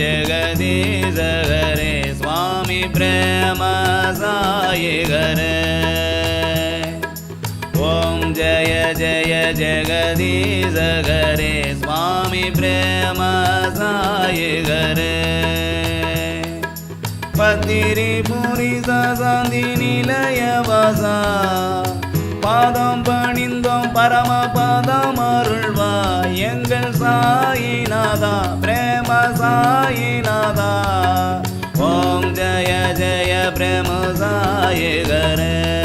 जगदीश हरे स्वामी प्रेम साई हरे ॐ जय जय जगदीश हरे स्वामी प्रेम साई हरे பத்திரி புரிசா சாந்தி நிலையவாசா பாதம் பணிந்தோம் பரம नादाेमसै नादा जय जय प्रेम जाये गर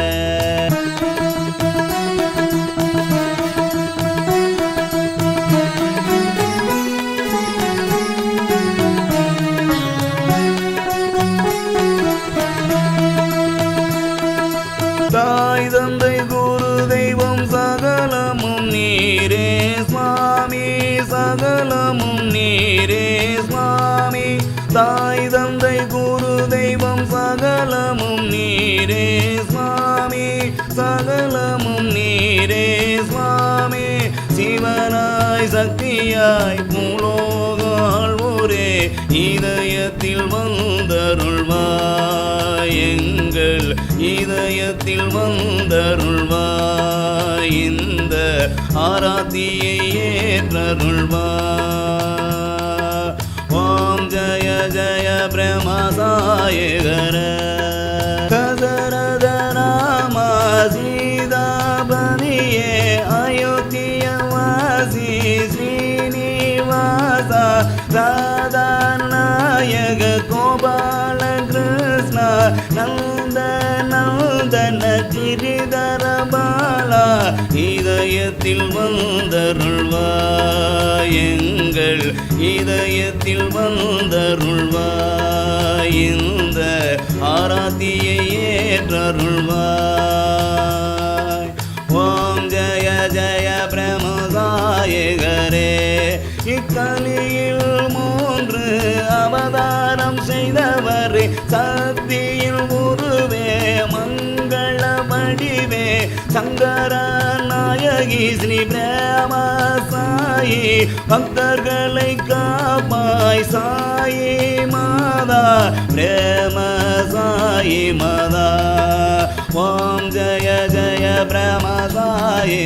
சகலமும் நீரே சுவாமி. தாய் தந்தை குரு தெய்வம் சகலமும் நீரே சுவாமி. சகலமும் நீரே சுவாமி. சிவனாய் சக்தியாய் மூலோகால் ஒரே இதயத்தில் வந்தருள்வாய். எங்கள் இதயத்தில் வந்தருள்வாய். இந்த ஆராத்தியை ஏற்றருள்வார். ஓம் ஜய ஜய பிரமசாயகர. கதரத ராம சீதாபதியே அயோத்திய கோபால கிருஷ்ண நந்த நந்தன கிரிதர பாலா இதயத்தில் வந்தருள்வாய் எங்கள் இதயத்தில் வந்தருள்வாய் இந்த ஆராத்தியை ஏற்றருள்வாய். ஓம் ஜய ஜய பிரமதாயகரே. இக்கலியில் மூன்று அவதாரம் செய்தவரே. நாயகி ஸ்ரீ பிரேம சாயி பக்தர்களை காப்பாய் சாயி மாதா பிரேம சாயி மாதா. ஓம் ஜய ஜய பிரேம சாயி